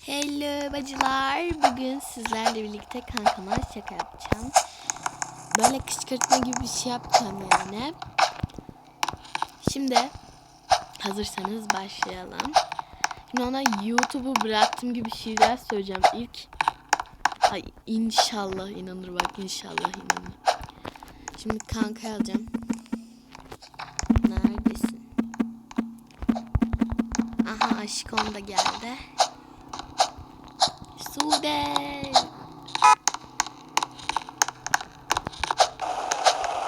Hello bacılar. Bugün sizlerle birlikte kankama şaka yapacağım. Böyle kışkırtma gibi bir şey yapacağım yani. Şimdi hazırsanız başlayalım. Şimdi ona YouTube'u bıraktım gibi şeyler söyleyeceğim ilk. Ay inşallah inanır bak inşallah inanır. Şimdi kanka alacağım. Neredesin? Aha aşkım da geldi. Sude.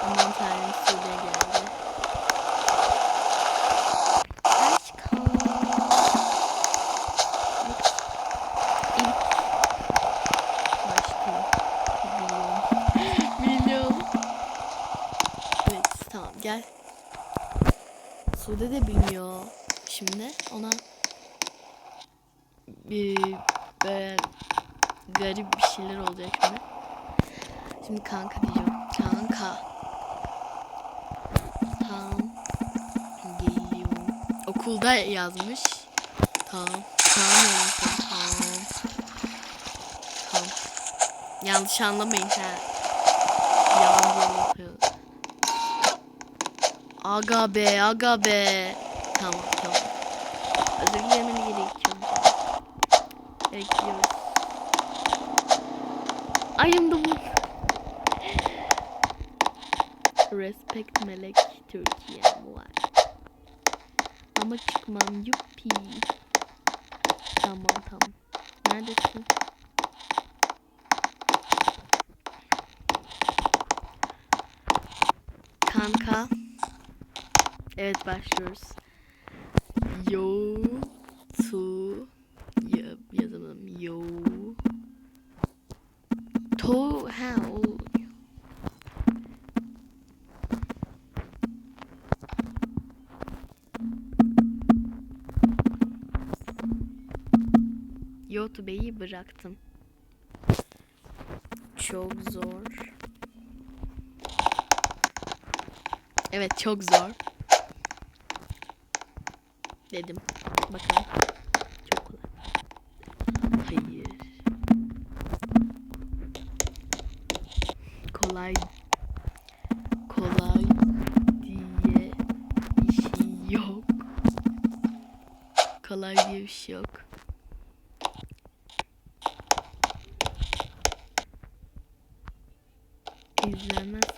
Aman tanrım Sude geldi. Aşkım. İlk. Aşkım. Milyon. Milyon. Tamam gel. Sude de bilmiyor. Şimdi ona bir böyle garip bir şeyler olacak şimdi. Şimdi kanka diyeceğim. Kanka. Tamam. Geliyorum. Okulda yazmış. Tamam yazmış. Tamam. Tamam. Yanlış anlamayın ha. Yalan yapıyor. Aga be, aga be. Tamam, tamam. Özür dilemeni gerekiyor. Bekliyoruz. I am. Respect Melek Türkiye var. Ama çıkmam yuppi. Tamam tamam. Neredesin? Kanka. Evet başlıyoruz. Yo YouTube'yi bıraktım. Çok zor. Evet çok zor. Dedim. Bakalım. Çok kolay. Hayır. Kolay. Kolay diye bir şey yok. Kolay diye bir şey yok.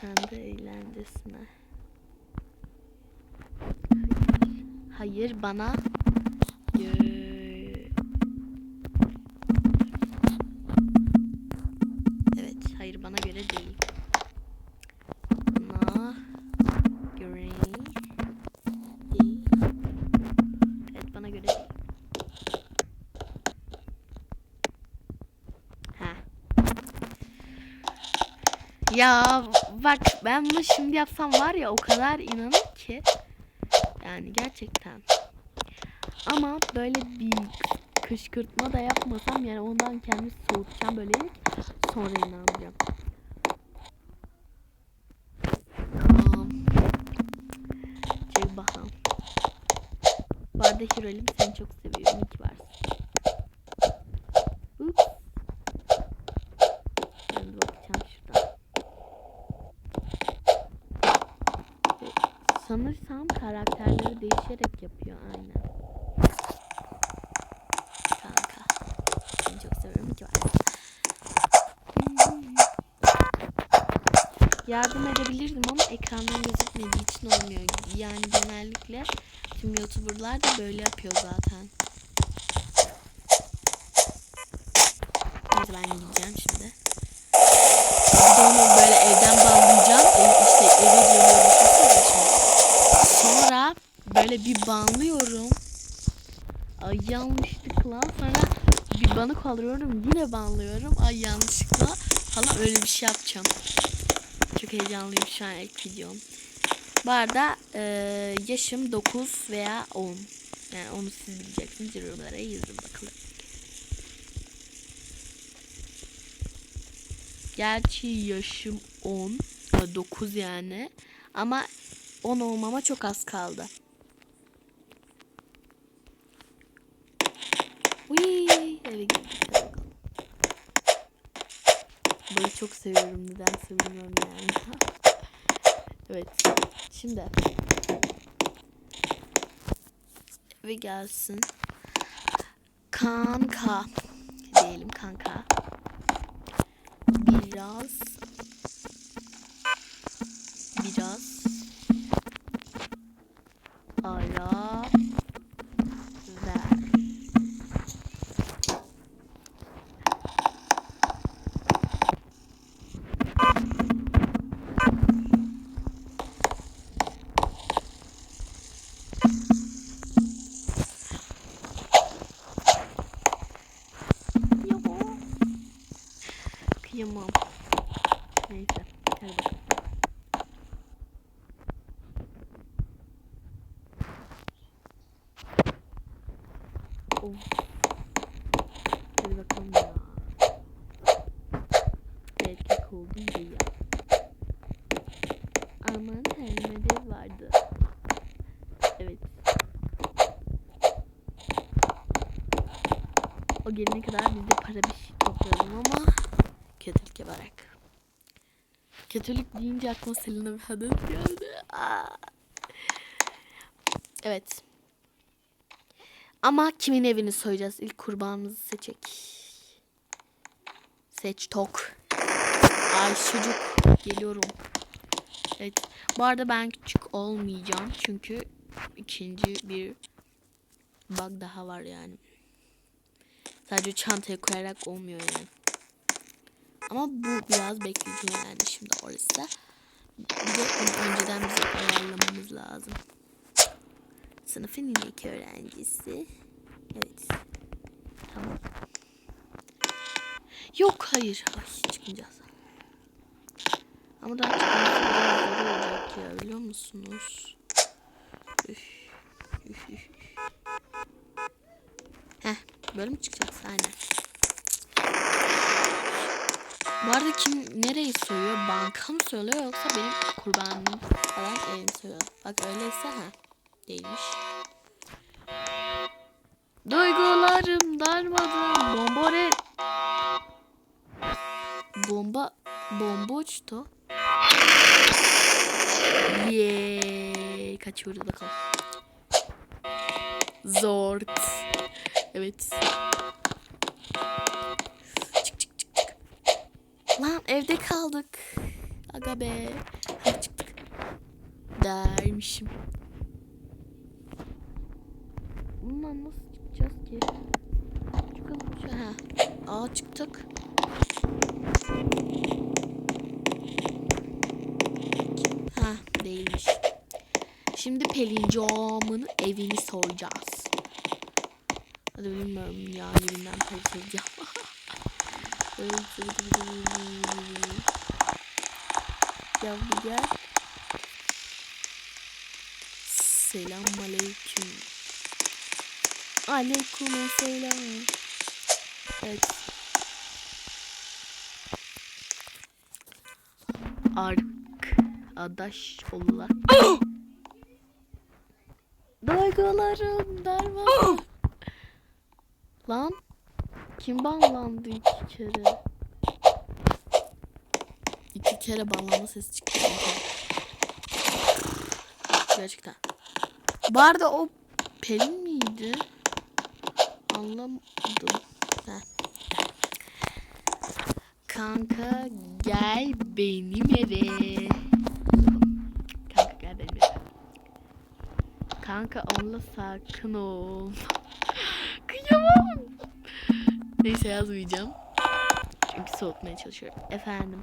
De eğlencesine. Hayır, bana Evet, hayır bana göre değil. Bana bana göre. Ha. Ya bak ben bunu şimdi yapsam var ya o kadar inanır ki. Yani gerçekten. Ama böyle bir kışkırtma da yapmasam yani ondan kendimi soğutacağım böyle sonra inanacağım. Çek bakalım. Bu arada Hirolim seni çok seviyorum. Sanırsam karakterleri değişerek yapıyor aynen. Kanka. Seni çok seviyorum ki var. Yardım edebilirdim ama ekrandan gözükmediği için olmuyor. Yani genellikle tüm youtuberlar da böyle yapıyor zaten. Neyse ben gideceğim şimdi. Onu böyle evden bağlayacağım. Ev, işte eve geliyorum. Böyle bir banlıyorum. Ay yanlışlıkla. Sonra bir banı kaldırıyorum. Yine banlıyorum. Ay yanlışlıkla falan öyle bir şey yapacağım. Çok heyecanlıyım şu an ilk videom. Bu arada e, yaşım 9 veya 10. Yani onu siz bileceksiniz. Yorumlara yazın bakalım. Gerçi yaşım 10. 9 yani. Ama 10 olmama çok az kaldı. Uyyy. Eve gittik. Böyle çok seviyorum. Nedense bilmiyorum yani. evet. Şimdi. Eve gelsin. Kanka. Diyelim kanka. Biraz Kıyamam. Neyse. Hadi bakalım. Of. Hadi bakalım ya. Erkek oldum ya. Aman ödev vardı. Evet. O gelene kadar biz de para bir şey toplayalım ama kötülük yaparak. Kötülük deyince aklıma Selena bir kadın geldi. Evet. Ama kimin evini soyacağız? İlk kurbanımızı seçek. Seç tok. Ay çocuk geliyorum. Evet. Bu arada ben küçük olmayacağım çünkü ikinci bir bug daha var yani. Sadece çantaya koyarak olmuyor yani. Ama bu biraz bekleyici yani şimdi orası. Bir de önceden bize ayarlamamız lazım. Sınıfın ilk öğrencisi. Evet. Tamam. Yok hayır. Ay çıkmayacağız. Ama daha çıkması biraz zor olacak ya biliyor musunuz? Üf, üf, üf. Heh böyle mi çıkacağız? Aynen. Bu arada kim nereyi soruyor? Banka mı söylüyor yoksa benim kurbanım falan evimi söylüyor? Bak öyleyse ha. Değilmiş. Duygularım darmadan bombore bomba bomba uçtu. Kaçıyoruz bakalım. Zort. Evet. Evde kaldık. Aga be. Ha, çıktık. Dermişim. Bundan nasıl çıkacağız ki? Çıkalım. şu- Ha. Aa çıktık. Ha değilmiş. Şimdi Pelincom'un evini soracağız. Hadi bilmiyorum ya birinden edeceğim. Gel gel. Selam aleyküm. Aleyküm selam. Evet. Arkadaş olarak. Duygularım darma. Lan. Kim banlandı iki kere? İki kere banlanma sesi çıktı. Gerçekten. Bu arada o Pelin miydi? Anlamadım. Heh. Kanka gel benim eve. Kanka gel benim eve. Kanka onunla sakın ol. Kıyamam. Neyse yazmayacağım. Çünkü soğutmaya çalışıyorum. Efendim.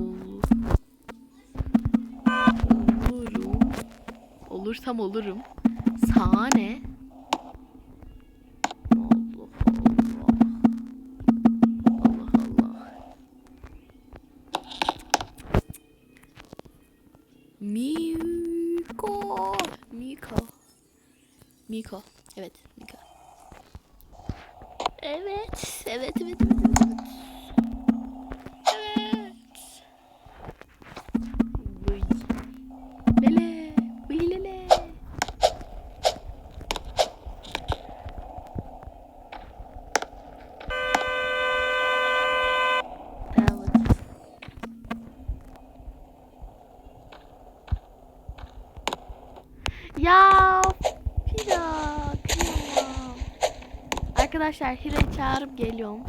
Olur. Olurum. Olursam olurum. Sana ne? Allah Allah. Allah Allah. Miko. Miko. Miko. Evet, Miko. Evet, evet, evet, evet, evet. Evet. Arkadaşlar Hira'yı çağırıp geliyorum.